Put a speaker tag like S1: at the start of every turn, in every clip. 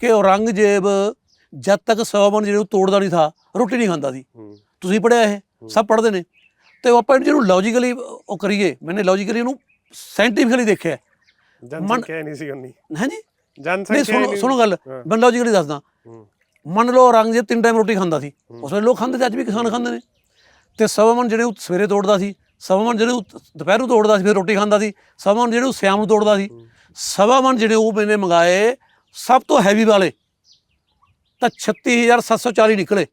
S1: ਕਿ ਔਰੰਗਜ਼ੇਬ ਜਦ ਤੱਕ ਸਵਾਮਨ ਜਿਹੜੇ ਨੂੰ ਤੋੜਦਾ ਨਹੀਂ ਥਾ ਰੋਟੀ ਨਹੀਂ ਖਾਂਦਾ ਸੀ। ਤੁਸੀਂ ਪੜਿਆ ਇਹ? ਸਭ ਪੜ੍ਹਦੇ ਨੇ। ਤੇ ਉਹ ਆਪਾਂ ਜਿਹਨੂੰ ਲੌਜੀਕਲੀ ਉਹ ਕਰੀਏ ਮੈਨੇ ਲੌਜੀਕਲੀ ਉਹਨੂੰ ਸਾਇੰਟੀਫਿਕਲੀ ਦੇਖਿਆ।
S2: ਜਨਸੰਖਿਆ ਨਹੀਂ ਸੀ ਉਨੀ
S1: ਹਾਂਜੀ
S2: ਜਨਸੰਖਿਆ ਨਹੀਂ
S1: ਸੁਣੋ ਗੱਲ। ਮੈਂ ਲੌਜੀਕਲੀ ਦੱਸਦਾ। ਮੰਨ ਲਓ ਔਰੰਗਜ਼ੇਬ ਤਿੰਨ ਟਾਈਮ ਰੋਟੀ ਖਾਂਦਾ ਸੀ। ਉਸ ਵੇਲੇ ਲੋਕ ਖਾਂਦੇ ਤੇ ਅੱਜ ਵੀ ਕਿਸਾਨ ਖਾਂਦੇ ਨੇ। ਤੇ ਸਵਾਮਨ ਜਿਹੜੇ ਉਹ ਸਵੇਰੇ ਤੋੜਦਾ ਸੀ ਸਵਾਮਨ ਜਿਹੜੇ ਉਹ ਦੁਪਹਿਰ ਨੂੰ ਤੋੜਦਾ ਸੀ ਫਿਰ ਰੋਟੀ ਖਾਂਦਾ ਸੀ। ਸਵਾਮਨ ਜਿਹੜੇ ਉਹ ਸ਼ਾਮ ਨੂੰ ਤੋੜਦਾ ਸੀ। ਸਵਾਮਨ ਜਿਹੜੇ ਉਹ ਮੈਨੇ ਮੰਗਾਏ ਸਭ ਤੋਂ ਹੈਵੀ ਵਾਲੇ ਤਾਂ 36740 ਨਿਕਲੇ।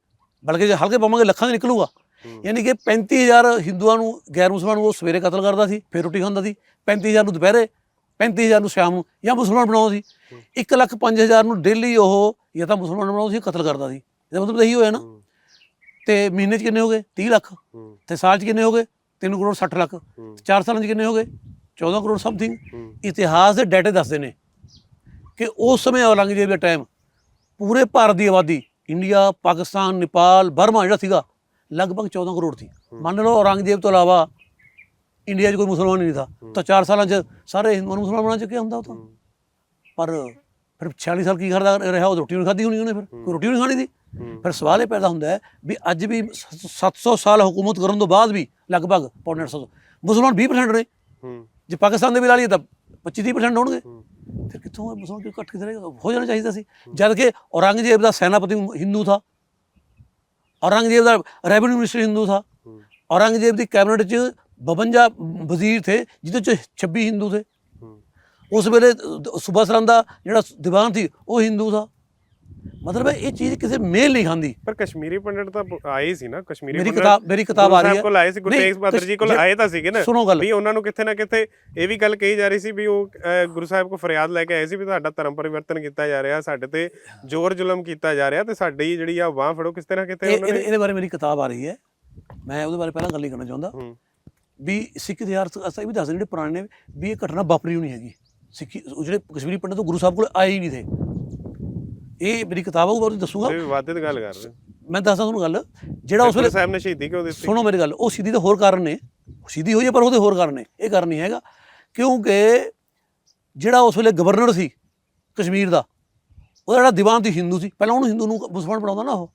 S1: ਬਲਕਿ ਜੇ ਹਲਕੇ ਪਾਵਾਂਗੇ ਲੱਖਾਂ ਦੇ ਨਿਕਲੂਗਾ। ਯਾਨੀ ਕਿ 35000 ਹਿੰਦੂਆਂ ਨੂੰ ਗੈਰ ਮੁਸਲਮਾਨ ਨੂੰ ਉਹ ਸਵੇਰੇ ਕਤਲ ਕਰਦਾ ਸੀ ਫਿਰ ਰੋਟੀ ਖਾਂਦਾ ਸੀ। 35000 ਨੂੰ ਦੁਪਹਿਰੇ 35000 ਨੂੰ ਸ਼ਾਮ ਨੂੰ ਜਾਂ ਮੁਸਲਮਾਨ ਬਣਾਉਂਦਾ ਸੀ। 1 ਲੱਖ 5000 ਨੂੰ ਡੇਲੀ ਉਹ ਜਾਂ ਤਾਂ ਮੁਸਲਮਾਨ ਬਣਾਉਂਦਾ ਸੀ ਕਤਲ ਕਰਦਾ ਸੀ। ਇਹਦਾ ਮਤਲਬ ਇਹੀ ਹੋਇਆ ਨਾ। ਤੇ ਮਹੀਨੇ 'ਚ ਕਿੰਨੇ ਹੋ ਗਏ? 30 ਲੱਖ। ਤੇ ਸਾਲ 'ਚ ਕਿੰਨੇ ਹੋ ਗਏ? 3 ਕਰੋੜ 60 ਲੱਖ।
S2: ਹੂੰ,
S1: 4 ਸਾਲਾਂ 'ਚ ਕਿੰਨੇ ਹੋ ਗਏ? 14 ਕਰੋੜ ਸਮਥਿੰਗ ਇਤਿਹਾਸ ਦੇ ਡਾਟੇ ਦੱਸਦੇ ਨੇ। ਕਿ ਉਸ ਸਮੇਂ ਔਰੰਗਜ਼ੇਬ ਦੇ ਟਾਈਮ ਪੂਰੇ ਭਾਰਤ ਦੀ ਆਬਾਦੀ ਇੰਡੀਆ ਪਾਕਿਸਤਾਨ ਨੇਪਾਲ ਬਰਮਾ ਜਿਹੜਾ ਸੀਗਾ ਲਗਭਗ 14 ਕਰੋੜ ਸੀ। ਮੰਨ ਲਓ ਔਰੰਗਜ਼ੇਬ ਤੋਂ ਇਲਾਵਾ ਇੰਡੀਆ 'ਚ ਕੋਈ ਮੁਸਲਮਾਨ ਹੀ ਨਹੀਂ ਥਾ ਤਾਂ 4 ਸਾਲਾਂ 'ਚ ਸਾਰੇ ਹਿੰਦੂਆਂ ਨੂੰ ਮੁਸਲਮਾਨ ਬਣਾ ਚੁੱਕੇ ਹੁੰਦਾ ਉਹ ਤਾਂ। ਪਰ ਫਿਰ 46 ਸਾਲ ਕੀ ਕਰਦਾ ਰਿਹਾ ਉਹ ਰੋਟੀ ਨਹੀਂ ਖਾਧੀ ਹੋਣੀ ਉਹਨੇ ਫਿਰ। ਕੋਈ ਰੋਟੀ ਨਹੀਂ ਖਾਣੀ
S2: ਹੂੰ,
S1: ਫਿਰ ਸਵਾਲ ਇਹ ਪੈਦਾ ਹੁੰਦਾ ਹੈ ਵੀ ਅੱਜ ਵੀ ਸ- 700 ਸਾਲ ਹਕੂਮਤ ਕਰਨ ਤੋਂ ਬਾਅਦ ਵੀ ਲਗਭਗ ਪੌਣੇ 800 ਮੁਸਲਮਾਨ 20% ਨੇ ਜੇ ਪਾਕਿਸਤਾਨ ਦੇ ਵੀ ਲਾ ਲਈਏ ਤਾਂ 25-30% ਹੋਣਗੇ।
S2: ਹੂੰ,
S1: ਫਿਰ ਕਿੱਥੋਂ ਮੁਸਲਮਾਨ ਕਿਉਂ ਘੱਟ ਕਿੱਥੇ ਰਹੇਗਾ ਹੋ ਜਾਣਾ ਚਾਹੀਦਾ ਸੀ। ਜਦ ਕਿ ਔਰੰਗਜ਼ੇਬ ਦਾ ਸੈਨਾਪਤੀ ਹਿੰਦੂ ਥਾ। ਔਰੰਗਜ਼ੇਬ ਦਾ ਰੈਵਨਿਊ ਮਿਨਿਸਟਰ ਹਿੰਦੂ ਥਾ। ਔਰੰਗਜ਼ੇਬ ਦੀ ਕੈਬਨਿਟ 'ਚ 52 ਵਜ਼ੀਰ ਥੇ ਜਿਹਦੇ 'ਚ 26 ਹਿੰਦੂ ਥੇ। ਉਸ ਵੇਲੇ ਸੁਭਾ ਸਰਨ ਦਾ ਜਿਹੜਾ ਦੀਵਾਨ ਸੀ ਉਹ ਹਿੰਦੂ ਥਾ। ਮਤਲਬ ਹੈ ਇਹ ਚੀਜ਼ ਕਿਸੇ ਮੇਲ ਨਹੀਂ ਖਾਂਦੀ।
S2: ਪਰ ਕਸ਼ਮੀਰੀ ਪੰਡਿਤ ਤਾਂ ਆਏ ਹੀ ਸੀ ਨਾ ਕਸ਼ਮੀਰੀ
S1: ਮੇਰੀ ਕਿਤਾਬ ਮੇਰੀ ਕਿਤਾਬ ਆ ਰਹੀ ਹੈ।
S2: ਕੋਲ ਆਏ ਸੀ ਗੁਰੂ ਤੇਗ ਬਹਾਦਰ ਜੀ ਕੋਲ ਆਏ ਤਾਂ ਸੀਗੇ ਨਾ
S1: ਸੁਣੋ ਗੱਲ।
S2: ਵੀ ਉਹਨਾਂ ਨੂੰ ਕਿੱਥੇ ਨਾ ਕਿੱਥੇ ਇਹ ਵੀ ਗੱਲ ਕਹੀ ਜਾ ਰਹੀ ਸੀ ਵੀ ਉਹ ਗੁਰੂ ਸਾਹਿਬ ਕੋ ਫਰਿਆਦ ਲੈ ਕੇ ਆਏ ਸੀ ਵੀ ਤੁਹਾਡਾ ਧਰਮ ਪਰਿਵਰਤਨ ਕੀਤਾ ਜਾ ਰਿਹਾ ਸਾਡੇ ਤੇ ਜ਼ੋਰ ਜ਼ੁਲਮ ਕੀਤਾ ਜਾ ਰਿਹਾ ਤੇ ਸਾਡੀ ਜਿਹੜੀ ਆ ਬਾਹ ਫੜੋ ਕਿਸ ਤਰ੍ਹਾਂ ਕਿਤੇ ਉਹਨਾਂ ਨੇ?
S1: ਇਹਦੇ ਬਾਰੇ ਮੇਰੀ ਕਿਤਾਬ ਆ ਰਹੀ ਹੈ। ਮੈਂ ਉਹਦੇ ਬਾਰੇ ਪਹਿਲਾਂ ਗੱਲ ਨਹੀਂ ਕਰਨਾ ਚਾਹੁੰਦਾ।
S2: ਹੂੰ,
S1: ਵੀ ਸਿੱਖ ਇਤਿਹਾਸ ਅਸਾਂ ਵੀ ਦੱਸਦੇ ਜਿਹੜੇ ਪੁਰਾਣੇ ਵੀ ਇਹ ਘਟਨਾ ਵਾਪਰੀ ਹੋਣੀ ਹੈਗੀ। ਸਿੱਖੀ ਜਿਹੜੇ ਕਸ਼ਮੀਰੀ ਪੰਡਤ ਗੁਰੂ ਸਾਹਿਬ ਕੋਲ ਆਏ ਹੀ ਨਹੀਂ ਥੇ। ਇਹ ਮੇਰੀ ਕਿਤਾਬ ਆ ਉਹ ਬਾਰੇ ਦੱਸੂਗਾ।
S2: ਇਹ ਵਿਵਾਦਿਤ ਗੱਲ ਕਰ ਰਹੇ
S1: ਮੈਂ ਦੱਸਦਾ ਤੁਹਾਨੂੰ ਗੱਲ ਜਿਹੜਾ ਉਸ ਵੇਲੇ
S2: ਸਾਹਿਬ ਨੇ ਸ਼ਹੀਦੀ ਕਿਉਂ ਦਿੱਤੀ?
S1: ਸੁਣੋ ਮੇਰੀ ਗੱਲ ਉਹ ਸਿੱਧੀ ਦੇ ਹੋਰ ਕਾਰਨ ਨੇ। ਸਿੱਧੀ ਹੋਈ ਹੈ ਪਰ ਉਹਦੇ ਹੋਰ ਕਾਰਨ ਨੇ। ਇਹ ਕਾਰਨ ਨਹੀਂ ਹੈਗਾ। ਕਿਉਂਕਿ ਜਿਹੜਾ ਉਸ ਵੇਲੇ ਗਵਰਨਰ ਸੀ ਕਸ਼ਮੀਰ ਦਾ ਉਹਦਾ ਜਿਹੜਾ ਦੀਵਾਨ ਸੀ ਹਿੰਦੂ ਸੀ। ਪਹਿਲਾਂ ਉਹਨੂੰ ਹਿੰਦੂ ਨੂੰ ਮੁਸਲਮਾਨ ਬਣਾਉਂਦਾ ਨਾ ਉਹ।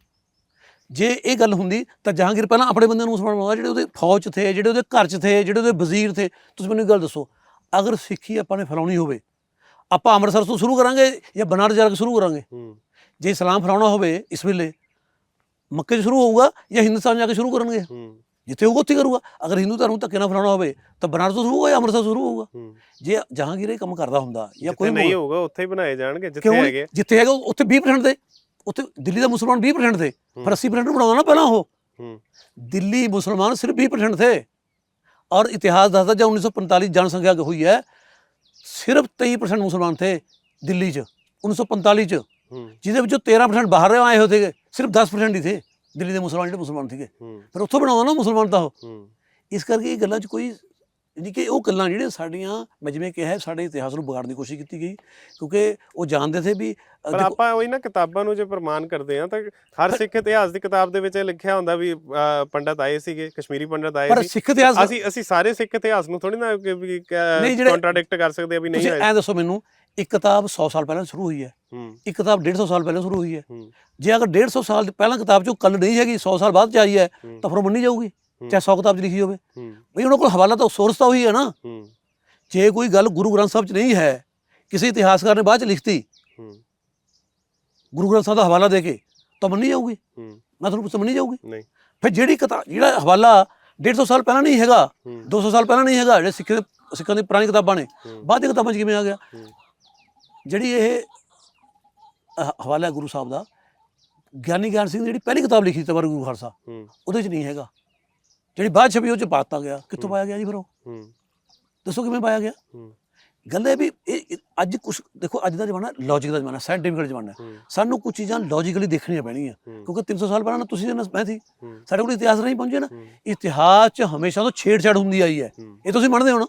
S1: ਜੇ ਇਹ ਗੱਲ ਹੁੰਦੀ ਤਾਂ ਜਹਾਂਗੀਰ ਪਹਿਲਾਂ ਆਪਣੇ ਬੰਦੇ ਨੂੰ ਮੁਸਲਮਾਨ ਬਣਾਉਂਦਾ ਜਿਹੜੇ ਉਹਦੇ ਫੌਜ 'ਚ ਥੇ ਜਿਹੜੇ ਉਹਦੇ ਘਰ 'ਚ ਥੇ ਜਿਹੜੇ ਉਹਦੇ ਵਜ਼ੀਰ ਥੇ। ਤੁਸੀਂ ਮੈਨੂੰ ਇੱਕ ਗੱਲ ਦੱਸੋ ਅਗਰ ਸਿੱਖੀ ਆਪਾਂ ਨੇ ਫੈਲਾਉਣੀ ਹੋਵੇ ਆਪਾਂ ਅੰਮ੍ਰਿਤਸਰ ਤੋਂ ਸ਼ੁਰੂ ਕਰਾਂਗੇ ਜਾਂ ਬਨਾਰਸ ਜਾ ਕੇ ਸ਼ੁਰੂ ਕਰਾਂਗੇ।
S2: ਹੂੰ।
S1: ਜੇ ਇਸਲਾਮ ਫੈਲਾਉਣਾ ਹੋਵੇ ਇਸ ਵੇਲੇ ਮੱਕੇ 'ਚ ਸ਼ੁਰੂ ਹੋਊਗਾ ਜਾਂ ਹਿੰਦੁਸਤਾਨ ਜਾ ਕੇ ਸ਼ੁਰੂ ਕਰਨਗੇ।
S2: ਹੂੰ।
S1: ਜਿੱਥੇ ਹੋਊਗਾ ਉੱਥੇ ਕਰੂਗਾ। ਅਗਰ ਹਿੰਦੂ ਧਰਮ ਨੂੰ ਧੱਕੇ ਨਾਲ ਫੈਲਾਉਣਾ ਹੋਵੇ ਤਾਂ ਬਨਾਰਸ ਤੋਂ ਸ਼ੁਰੂ ਹੋਊਗਾ ਜਾਂ ਅੰਮ੍ਰਿਤਸਰ ਤੋਂ ਸ਼ੁਰੂ ਹੋਊਗਾ। ਜੇ ਜਹਾਂਗੀਰ ਇਹ ਕੰਮ ਕਰਦਾ ਹੁੰਦਾ ਜਾਂ ਕੋਈ
S2: ਨਹੀਂ ਹੋਊਗਾ ਉੱਥੇ ਹੀ ਬਣਾਏ ਜਾਣਗੇ ਜਿੱਥੇ ਹੈਗੇ
S1: ਜਿੱਥੇ ਹੈਗਾ ਉੱਥੇ 20% ਦੇ। ਉੱਥੇ ਦਿੱਲੀ ਦਾ ਮੁਸਲਮਾਨ 20% ਥੇ ਪਰ 80% ਨੂੰ ਬਣਾਉਂਦਾ ਨਾ ਪਹਿਲਾਂ ਉਹ। ਦਿੱਲੀ ਮੁਸਲਮਾਨ ਸਿਰਫ 20% ਥੇ ਔਰ ਇਤਿਹਾਸ ਦੱਸਦਾ ਜਦ 1945 ਜਨਸੰਖਿਆ ਹੋਈ ਹੈ ਸਿਰਫ 23% ਮੁਸਲਮਾਨ ਥੇ ਦਿੱਲੀ 'ਚ 1945 'ਚ। ਜਿਹਦੇ ਵਿੱਚੋਂ 13% ਬਾਹਰ ਆਏ ਹੋਏ ਸੀਗੇ ਸਿਰਫ 10% ਹੀ ਥੇ। ਦਿੱਲੀ ਦੇ ਮੁਸਲਮਾਨ ਜਿਹੜੇ ਮੁਸਲਮਾਨ ਸੀਗੇ। ਪਰ ਉੱਥੋਂ ਬਣਾਉਂਦਾ ਨਾ ਮੁਸਲਮਾਨ ਤਾਂ ਉਹ।
S2: ਹੂੰ।
S1: ਇਸ ਕਰਕੇ ਇਹ ਗੱਲਾਂ 'ਚ ਕੋਈ ਯਾਨੀ ਕਿ ਉਹ ਗੱਲਾਂ ਜਿਹੜੀਆਂ ਸਾਡੀਆਂ ਮੈਂ ਜਿਵੇਂ ਕਿਹਾ ਹੈ, ਸਾਡੇ ਇਤਿਹਾਸ ਨੂੰ ਵਿਗਾੜਨ ਦੀ ਕੋਸ਼ਿਸ਼ ਕੀਤੀ ਗਈ ਕਿਉਂਕਿ ਉਹ ਜਾਣਦੇ ਸੀ ਵੀ
S2: ਪਰ ਆਪਾਂ ਉਹੀ ਨਾ ਕਿਤਾਬਾਂ ਨੂੰ ਜੇ ਪ੍ਰਮਾਣ ਕਰਦੇ ਆ ਤਾਂ ਹਰ ਸਿੱਖ ਇਤਿਹਾਸ ਦੀ ਕਿਤਾਬ ਦੇ ਵਿੱਚ ਇਹ ਲਿਖਿਆ ਹੁੰਦਾ ਵੀ ਪੰਡਤ ਆਏ ਸੀਗੇ ਕਸ਼ਮੀਰੀ ਪੰਡਤ ਆਏ
S1: ਪਰ
S2: ਸੀ।
S1: ਸਿੱਖ ਇਤਿਹਾਸ
S2: ਅਸੀਂ ਅਸੀਂ ਸਾਰੇ ਸਿੱਖ ਇਤਿਹਾਸ ਨੂੰ ਥੋੜੀ ਨਾ ਕੰਟਰਾਡਿਕਟ ਕਰ ਸਕਦੇ ਆ ਵੀ ਨਹੀਂ ਆਏ।
S1: ਐ ਦੱਸੋ ਮੈਨੂੰ ਇੱਕ ਕਿਤਾਬ 100 ਸਾਲ ਪਹਿਲਾਂ ਸ਼ੁਰੂ ਹੋਈ ਹੈ ਇੱਕ ਕਿਤਾਬ 150 ਸਾਲ ਪਹਿਲਾਂ ਸ਼ੁਰੂ ਹੋਈ ਹੈ। ਜੇ ਅਗਰ 150 ਸਾਲ ਪਹਿਲਾਂ ਕਿਤਾਬ 'ਚੋਂ ਕੱਲ ਨਹੀਂ ਹੈਗੀ 100 ਸਾਲ ਬਾਅਦ 'ਚ ਆਈ ਹੈ। ਤਾਂ ਫਿਰ ਮੰਨੀ ਜਾਊਗੀ। ਚਾਹੇ 100 ਕਿਤਾਬ 'ਚ ਲਿਖੀ ਹੋਵੇ। ਬਈ ਉਹਨਾਂ ਕੋਲ ਹਵਾਲਾ ਤਾਂ ਸੋਰਸ ਤਾਂ ਉਹੀ ਹੈ ਨਾ। ਜੇ ਕੋਈ ਗੱਲ ਗੁਰੂ ਗ੍ਰੰਥ ਸਾਹਿਬ 'ਚ ਨਹੀਂ ਹੈ ਕਿਸੇ ਇਤਿਹਾਸਕਾਰ ਨੇ ਬਾਅਦ 'ਚ ਲਿਖਤੀ ਗੁਰੂ ਗ੍ਰੰਥ ਸਾਹਿਬ ਦਾ ਹਵਾਲਾ ਦੇ ਕੇ ਤਾਂ ਮੰਨੀ ਜਾਊਗੀ। ਮੈਂ ਤੁਹਾਨੂੰ ਪੁੱਛ ਮੰਨੀ ਜਾਊਗੀ।
S2: ਨਹੀਂ।
S1: ਫਿਰ ਜਿਹੜੀ ਕਿਤਾਬ ਜਿਹੜਾ ਹਵਾਲਾ 150 ਸਾਲ ਪਹਿਲਾਂ ਨਹੀਂ ਹੈਗਾ
S2: ਹੂੰ।
S1: 200 ਸਾਲ ਪਹਿਲਾਂ ਨਹੀਂ ਹੈਗਾ ਜਿਹੜੇ ਸਿੱਖ ਸਿੱਖਾਂ ਦੀ ਪੁਰਾਣੀ ਕਿਤਾਬਾਂ ਨੇ। ਬਾਅਦ ਦੀ ਕਿਤਾਬਾਂ 'ਚ ਕਿਵੇਂ ਆ ਗਿਆ? ਜਿਹੜੀ ਇਹ ਹਵਾਲਾ ਗੁਰੂ ਸਾਹਿਬ ਦਾ ਗਿਆਨੀ ਗਿਆਨ ਸਿੰਘ ਜਿਹੜੀ ਪਹਿਲੀ ਕਿਤਾਬ ਲਿਖੀ ਤਵਰ ਗੁਰੂ ਖਾਲਸਾ ਉਹਦੇ 'ਚ ਨਹੀਂ ਹੈਗਾ। ਜਿਹੜੀ ਬਾਅਦ ਛਪੀ ਉਹ 'ਚ ਪਾਤਾ ਗਿਆ। ਕਿੱਥੋਂ ਪਾਇਆ ਗਿਆ ਜੀ ਫਿਰ ਉਹ?
S2: ਹੂੰ।
S1: ਦੱਸੋ ਕਿਵੇਂ ਪਾਇਆ ਗਿਆ?
S2: ਹੂੰ।
S1: ਗੱਲ ਇਹ ਵੀ ਇਹ ਅੱਜ ਕੁਝ ਦੇਖੋ ਅੱਜ ਦਾ ਜ਼ਮਾਨਾ ਲੌਜੀਕ ਦਾ ਜ਼ਮਾਨਾ ਸਾਇੰਟੀਫਿਕ ਜ਼ਮਾਨਾ ਸਾਨੂੰ ਕੁਝ ਚੀਜ਼ਾਂ ਲੌਜੀਕਲੀ ਦੇਖਣੀਆਂ ਪੈਣਗੀਆਂ
S2: ਹੂੰ।
S1: ਕਿਉਂਕਿ 300 ਸਾਲ ਪਹਿਲਾਂ ਨਾ ਤੁਸੀਂ ਨਾ ਮੈਂ ਸੀ ਸਾਡੇ ਕੋਲ ਇਤਿਹਾਸ ਨਹੀਂ ਪਹੁੰਚੇ ਨਾ। ਇਤਿਹਾਸ 'ਚ ਹਮੇਸ਼ਾ ਤੋਂ ਛੇੜਛਾੜ ਹੁੰਦੀ ਆਈ ਹੈ। ਇਹ ਤੁਸੀਂ ਮੰਨਦੇ ਹੋ ਨਾ?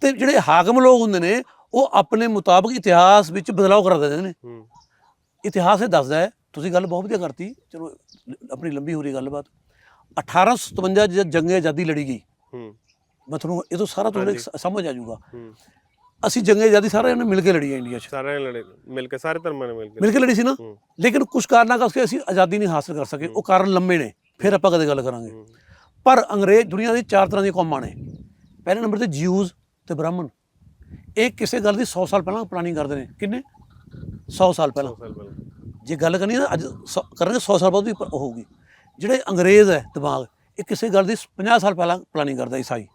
S1: ਤੇ ਜਿਹੜੇ ਹਾਕਮ ਲੋਕ ਹੁੰਦੇ ਨੇ ਉਹ ਆਪਣੇ ਮੁਤਾਬਕ ਇਤਿਹਾਸ ਵਿੱਚ ਬਦਲਾਅ ਕਰ ਦਿੰਦੇ ਨੇ। ਇਤਿਹਾਸ ਇਹ ਦੱਸਦਾ ਹੈ ਤੁਸੀਂ ਗੱਲ ਬਹੁਤ ਵਧੀਆ ਕਰਤੀ। ਚਲੋ ਆਪਣੀ ਲੰਬੀ ਹੋ ਰਹੀ ਗੱਲਬਾਤ। 1857 ਜਦ ਜੰਗ ਆਜ਼ਾਦੀ ਲੜੀ ਗਈ
S2: ਹੂੰ।
S1: ਮੈਂ ਤੁਹਾਨੂੰ ਇਹ ਤੋਂ ਸਾਰਾ ਤੁਹਾਨੂੰ ਸਮਝ ਆ ਜਾਊਗਾ।
S2: ਹੂੰ।
S1: ਅਸੀਂ ਜੰਗੇ ਆਜ਼ਾਦੀ ਸਾਰਿਆਂ ਨੇ ਮਿਲ ਕੇ ਲੜੀ ਹੈ ਇੰਡੀਆ 'ਚ।
S2: ਸਾਰਿਆਂ ਨੇ ਲੜੇ ਮਿਲ ਕੇ ਸਾਰੇ ਧਰਮਾਂ ਨੇ ਮਿਲ ਕੇ
S1: ਮਿਲ ਕੇ ਲੜੀ ਸੀ ਨਾ। ਲੇਕਿਨ ਕੁਝ ਕਾਰਨਾਂ ਕਰਕੇ ਅਸੀਂ ਆਜ਼ਾਦੀ ਨਹੀਂ ਹਾਸਲ ਕਰ ਸਕੇ ਉਹ ਕਾਰਨ ਲੰਮੇ ਨੇ ਫਿਰ ਆਪਾਂ ਕਦੇ ਗੱਲ ਕਰਾਂਗੇ। ਪਰ ਅੰਗਰੇਜ਼ ਦੁਨੀਆ ਦੀ ਚਾਰ ਤਰ੍ਹਾਂ ਦੀਆਂ ਕੌਮਾਂ ਨੇ। ਪਹਿਲੇ ਨੰਬਰ ਤੇ ਜਿਊਜ਼ ਤੇ ਬ੍ਰਾਹਮਣ। ਇਹ ਕਿਸੇ ਗੱਲ ਦੀ 100 ਸਾਲ ਪਹਿਲਾਂ ਪਲਾਨਿੰਗ ਕਰਦੇ ਨੇ। ਕਿੰਨੇ? 100 ਸਾਲ ਪਹਿਲਾਂ। ਜੇ ਗੱਲ ਕਰਨੀ ਹੈ ਨਾ ਅੱਜ ਕਰਾਂਗੇ 100 ਸਾਲ ਬਾਅਦ ਵੀ ਹੋਊਗੀ। ਜਿਹੜੇ ਅੰਗਰੇਜ਼ ਹੈ ਦਿਮਾਗ ਇਹ ਕਿਸੇ ਗੱਲ ਦੀ 50 ਸਾਲ ਪਹਿਲਾਂ ਪਲਾਨਿੰਗ ਕਰਦਾ ਈਸਾਈ।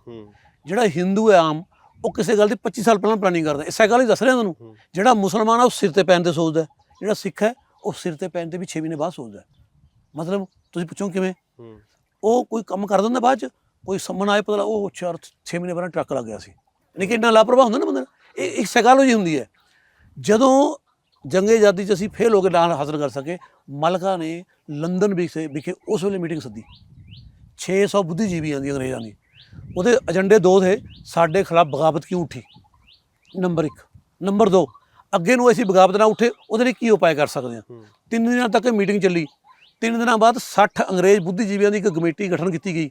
S1: ਜਿਹੜਾ ਹਿੰਦੂ ਹੈ ਆਮ ਉਹ ਕਿਸੇ ਗੱਲ ਦੀ 25 ਸਾਲ ਪਹਿਲਾਂ ਪਲਾਨਿੰਗ ਕਰਦਾ। ਇਸ ਗੱਲ ਹੀ ਦੱਸ ਰਿਹਾ ਤੁਹਾਨੂੰ। ਜਿਹੜਾ ਮੁਸਲਮਾਨ ਆ ਉਹ ਸਿਰ ਤੇ ਪੈਣ ਤੇ ਸੋਚਦਾ। ਜਿਹੜਾ ਸਿੱਖ ਹੈ ਉਹ ਸਿਰ ਤੇ ਪੈਣ ਤੇ ਵੀ 6 ਮਹੀਨੇ ਬਾਅਦ ਸੋਚਦਾ। ਮਤਲਬ ਤੁਸੀਂ ਪੁੱਛੋ ਕਿਵੇਂ? ਉਹ ਕੋਈ ਕੰਮ ਕਰ ਦਿੰਦਾ ਬਾਅਦ ਚ ਕੋਈ ਸੰਮਨ ਆਏ ਪਤਾ ਉਹ ਚਾਰ 6 ਮਹੀਨੇ ਬਾਅਦ ਟਰੱਕ ਲੱਗ ਗਿਆ ਸੀ। ਯਾਨੀ ਕਿ ਇੰਨਾ ਲਾਪਰਵਾਹ ਹੁੰਦਾ ਨਾ ਬੰਦਾ ਇਹ ਇੱਕ ਸਾਈਕੋਲੋਜੀ ਹੁੰਦੀ ਹੈ। ਜਦੋਂ ਜੰਗੇ ਆਜ਼ਾਦੀ ਚ ਅਸੀਂ ਫੇਲ ਹੋ ਕੇ ਨਾਂ ਹਾਸਲ ਕਰ ਸਕੇ ਮਲਕਾ ਨੇ ਲੰਡਨ ਵਿਖੇ ਵਿਖੇ ਉਸ ਵੇਲੇ ਮੀਟਿੰਗ ਸੱਦੀ। 600 ਬੁੱਧੀਜੀਵੀਆਂ ਦੀ ਅੰਗਰੇਜ਼ਾਂ ਦੀ। ਉਹਦੇ ਏਜੰਡੇ ਦੋ ਥੇ ਸਾਡੇ ਖਿਲਾਫ ਬਗਾਵਤ ਕਿਉਂ ਉੱਠੀ? ਨੰਬਰ 1 ਨੰਬਰ 2 ਅੱਗੇ ਨੂੰ ਅਸੀਂ ਬਗਾਵਤ ਨਾ ਉੱਠੇ ਉਹਦੇ ਲਈ ਕੀ ਉਪਾਅ ਕਰ ਸਕਦੇ ਹਾਂ? ਤਿੰਨ ਦਿਨਾਂ ਤੱਕ ਮੀਟਿੰਗ ਚੱਲੀ। ਤਿੰਨ ਦਿਨਾਂ ਬਾਅਦ 60 ਅੰਗਰੇਜ਼ ਬੁੱਧੀਜੀਵੀਆਂ ਦੀ ਇੱਕ ਕਮੇਟੀ ਗਠਨ ਕੀਤੀ ਗਈ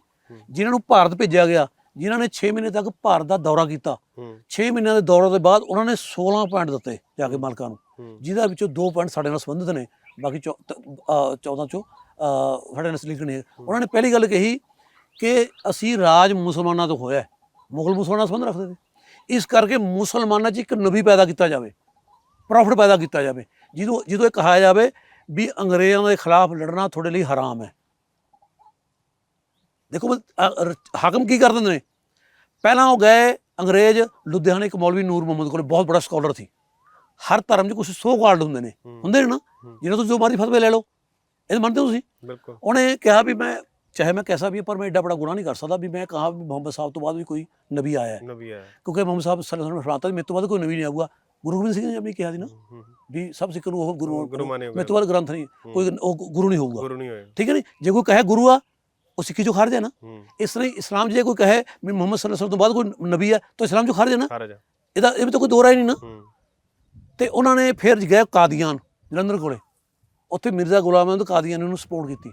S1: ਜਿਨ੍ਹਾਂ ਨੂੰ ਭਾਰਤ ਭੇਜਿਆ ਗਿਆ ਜਿਨ੍ਹਾਂ ਨੇ 6 ਮਹੀਨੇ ਤੱਕ ਭਾਰਤ ਦਾ ਦੌਰਾ ਕੀਤਾ।
S2: ਹੂੰ।
S1: 6 ਮਹੀਨਿਆਂ ਦੇ ਦੌਰੇ ਦੇ ਬਾਅਦ ਉਹਨਾਂ ਨੇ 16 ਪੁਆਇੰਟ ਦਿੱਤੇ ਜਾ ਕੇ ਮਾਲਕਾਂ ਨੂੰ ਜਿਹਦੇ ਵਿੱਚੋਂ 2 ਪੁਆਇੰਟ ਸਾਡੇ ਨਾਲ ਸੰਬੰਧਿਤ ਨੇ। ਬਾਕੀ ਚੌ- ਤ- 14 ਚੋਂ ਸਾਡੇ ਨਾਲ ਲਿੰਕ ਨਹੀਂ ਉਹਨਾਂ ਨੇ ਪਹਿਲੀ ਗੱਲ ਕਹੀ ਕਿ ਅਸੀਂ ਰਾਜ ਮੁਸਲਮਾਨਾਂ ਤੋਂ ਹੋਇਆ ਮੁਗਲ ਮੁਸਲਮਾਨਾਂ ਨਾਲ ਸੰਬੰਧ ਰੱਖਦੇ ਸੀ ਇਸ ਕਰਕੇ ਮੁਸਲਮਾਨਾਂ 'ਚ ਇੱਕ ਨਬੀ ਪੈਦਾ ਕੀਤਾ ਜਾਵੇ, ਪ੍ਰੋਫਿਟ ਪੈਦਾ ਕੀਤਾ ਜਾਵੇ। ਜਿਹਨੂੰ ਜਦੋਂ ਇਹ ਕਿਹਾ ਜਾਵੇ ਵੀ ਅੰਗਰੇਜ਼ਾਂ ਦੇ ਖਿਲਾਫ ਲੜਨਾ ਤੁਹਾਡੇ ਲਈ ਹਰਾਮ ਹੈ। ਦੇਖੋ ਹਾਕਮ ਕੀ ਕਰ ਦਿੰਦੇ ਨੇ? ਪਹਿਲਾਂ ਉਹ ਗਏ ਅੰਗਰੇਜ਼, ਲੁਧਿਆਣੇ ਇੱਕ ਮੌਲਵੀ ਨੂਰ ਮੁਹੰਮਦ ਕੋਲ, ਬਹੁਤ ਬੜਾ ਸਕਾਲਰ ਸੀ। ਹਰ ਧਰਮ 'ਚ ਕੁਝ ਸੋ ਗਾਰਡ ਹੁੰਦੇ ਨੇ। ਹੁੰਦੇ ਨੇ ਨਾ। ਜਿਹਨਾਂ ਤੋਂ ਜੋ ਮਾਰੀ ਫਤਵੇ ਲੈ ਲਓ। ਇਹ ਮੰਨਦੇ ਹੋ ਤੁਸੀਂ?
S2: ਬਿਲਕੁਲ।
S1: ਉਹਨੇ ਕਿਹਾ ਵੀ ਮੈਂ ਚਾਹੇ ਮੈਂ ਕੈਸਾ ਵੀ ਪਰ ਮੈਂ ਐਡਾ ਬੜਾ ਗੁਨਾਹ ਨਹੀਂ ਕਰ ਸਕਦਾ ਵੀ ਮੈਂ ਕਹਾ ਵੀ ਮੁਹੰਮਦ ਸਾਹਿਬ ਤੋਂ ਬਾਅਦ ਵੀ ਕੋਈ ਨਬੀ ਆਇਆ ਹੈ।
S2: ਨਬੀ ਆਇਆ
S1: ਕਿਉਂਕਿ ਮੁਹੰਮਦ ਸਾਹਿਬ ਸੱਲੱਲਾਹੁ ਅਲੈहि ਵਸੱਲਮ ਨੇ ਮੇਰੇ ਤੋਂ ਬਾਅਦ ਕੋਈ ਨਬੀ ਨਹੀਂ ਆਊਗਾ। ਗੁਰੂ ਗੋਬਿੰਦ ਸਿੰਘ ਜੀ ਨੇ ਕਿਹਾ ਸੀ ਨਾ ਵੀ ਸਭ ਸਿੱਖ ਨੂੰ ਉਹ ਗੁਰੂ
S2: ਗੁਰੂ ਮਾਨੇ
S1: ਮੇਰੇ ਤੋਂ ਬਾਅਦ ਗ੍ਰੰਥ ਨਹੀਂ ਕੋਈ ਉਹ ਗੁਰੂ ਨਹੀਂ ਹੋਊਗਾ।
S2: ਗੁਰੂ ਨਹੀਂ ਹੋਏ।
S1: ਠੀਕ ਹੈ ਨਹੀਂ ਜੇ ਕੋਈ ਕਹੇ ਗੁਰੂ ਆ ਉਹ ਸਿੱਖੀ ਚੋਂ ਖਾਰਜ ਹੈ ਨਾ। ਇਸ ਤਰ੍ਹਾਂ ਇਸਲਾਮ ਜੇ ਕੋਈ ਕਹੇ ਵੀ ਮੁਹੰਮਦ ਸੱਲੱਲਾਹੁ ਅਲੈहि ਵਸੱਲਮ ਤੋਂ ਬਾਅਦ ਕੋਈ ਨਬੀ ਹੈ ਤਾਂ ਇਸਲਾਮ ਚੋਂ ਖਾਰਜ ਹੈ ਨਾ।
S2: ਖਾਰਜ ਆ।
S1: ਇਹਦਾ ਇਹ ਵੀ ਤਾਂ ਕੋਈ ਦੋਰਾ ਹੀ ਨਹੀਂ ਨਾ। ਤੇ ਉਹਨਾਂ ਨੇ ਫਿਰ ਗਏ ਕਾਦੀਆਨ ਜਲੰਧਰ ਕੋਲੇ। ਉੱਥੇ ਮਿਰਜ਼ਾ ਗੁਲਾਮ ਅਹਿਮਦ ਕਾਦੀਆਨ ਨੇ ਉਹਨੂੰ ਸਪੋਰਟ ਕੀਤੀ।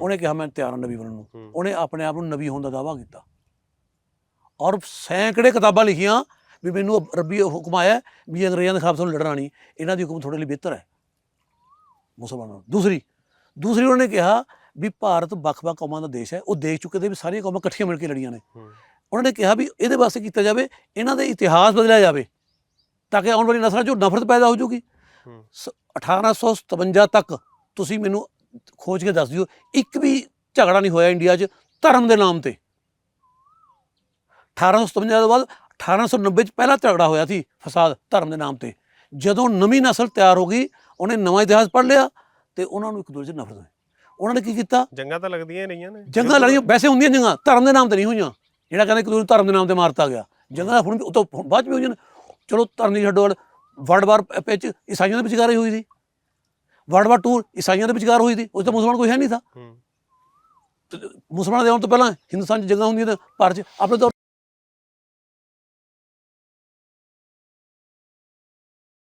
S1: ਉਹਨੇ ਕਿਹਾ ਮੈਂ ਤਿਆਰ ਹਾਂ ਨਬੀ ਬਣਨ ਨੂੰ। ਉਹਨੇ ਆਪਣੇ ਆਪ ਨੂੰ ਨਬੀ ਹੋਣ ਦਾ ਦਾਅਵਾ ਕੀਤਾ। ਔਰ ਸੈਂਕੜੇ ਕਿਤਾਬਾਂ ਲਿਖੀਆਂ ਵੀ ਮੈਨੂੰ ਰੱਬੀ ਹੁਕਮ ਆਇਆ ਵੀ ਅੰਗਰੇਜ਼ਾਂ ਦੇ ਖਿਲਾਫ ਤੁਹਾਨੂੰ ਲੜਨਾ ਨਹੀਂ। ਇਹਨਾਂ ਦੀ ਹੁਕਮ ਤੁਹਾਡੇ ਲਈ ਬਿਹਤਰ ਹੈ। ਮੁਸਲਮਾਨਾਂ ਦੂਸਰੀ ਦੂਸਰੀ ਉਹਨਾਂ ਨੇ ਕਿਹਾ ਵੀ ਭਾਰਤ ਵੱਖ-ਵੱਖ ਕੌਮਾਂ ਦਾ ਦੇਸ਼ ਹੈ। ਉਹ ਦੇਖ ਚੁੱਕੇ ਤੇ ਵੀ ਸਾਰੀਆਂ ਕੌਮਾਂ ਇਕੱਠੀਆਂ ਮਿਲ ਕੇ ਲੜੀਆਂ ਨੇ। ਉਹਨਾਂ ਨੇ ਕਿਹਾ ਵੀ ਇਹਦੇ ਵਾਸਤੇ ਕੀਤਾ ਜਾਵੇ ਇਹਨਾਂ ਦੇ ਇਤਿਹਾਸ ਬਦਲਿਆ ਜਾਵੇ। ਤਾਂ ਕਿ ਆਉਣ ਵਾਲੀ ਨਸਲਾਂ 'ਚੋਂ ਨਫ਼ਰਤ ਪੈਦਾ ਹੋ ਜੂਗੀ
S2: ਹੂੰ।
S1: ਸ- 1857 ਤੱਕ ਤੁਸੀਂ ਮੈਨੂੰ ਖੋਜ ਕੇ ਦੱਸ ਦਿਓ ਇੱਕ ਵੀ ਝਗੜਾ ਨਹੀਂ ਹੋਇਆ ਇੰਡੀਆ 'ਚ ਧਰਮ ਦੇ ਨਾਮ ਤੇ। 1857 ਤੋਂ ਬਾਅਦ 1890 'ਚ ਪਹਿਲਾ ਝਗੜਾ ਹੋਇਆ ਸੀ ਫਸਾਦ ਧਰਮ ਦੇ ਨਾਮ ਤੇ। ਜਦੋਂ ਨਵੀਂ ਨਸਲ ਤਿਆਰ ਹੋ ਗਈ ਉਹਨੇ ਨਵਾਂ ਇਤਿਹਾਸ ਪੜ੍ਹ ਲਿਆ ਤੇ ਉਹਨਾਂ ਨੂੰ ਇੱਕ ਦੂਜੇ 'ਚ ਨਫ਼ਰਤ ਹੋਈ। ਉਹਨਾਂ ਨੇ ਕੀ ਕੀਤਾ?
S2: ਜੰਗਾਂ ਤਾਂ ਲੱਗਦੀਆਂ ਹੀ ਰਹੀਆਂ ਨੇ।
S1: ਜੰਗਾਂ ਲੜੀਆਂ ਵੈਸੇ ਹੁੰਦੀਆਂ ਜੰਗਾਂ ਧਰਮ ਦੇ ਨਾਮ ਤੇ ਨਹੀਂ ਹੋਈਆਂ। ਜਿਹੜਾ ਕਹਿੰਦਾ ਕਿ ਦੂਜੇ ਧਰਮ ਦੇ ਨਾਮ ਤੇ ਮਾਰਤਾ ਗਿਆ। ਜੰਗਾਂ ਹੁਣ ਉਹ ਤੋਂ ਬਾਅਦ ਵੀ ਹੋਈਆਂ ਚਲੋ ਦੀ ਛੱਡੋ ਵਰਲਡ ਵਾਰ ਵਿੱਚ ਈਸਾਈਆਂ ਦੇ ਵਿਚਕਾਰ ਹੋਈ ਸੀ। ਵਰਲਡ ਵਾਰ 2 ਈਸਾਈਆਂ ਦੇ ਵਿਚਕਾਰ ਹੋਈ ਸੀ। ਉਸ ਤੋਂ ਮੁਸਲਮਾਨ ਕੋਈ ਹੈ ਨਹੀਂ ਥਾ ਮੁਸਲਮਾਨਾਂ ਦੇ ਆਉਣ ਤੋਂ ਪਹਿਲਾਂ ਹਿੰਦੁਸਤਾਨ 'ਚ ਜੰਗਾਂ ਹੁੰਦੀਆਂ ਤੇ ਭਾਰਤ 'ਚ। ਆਪਣੇ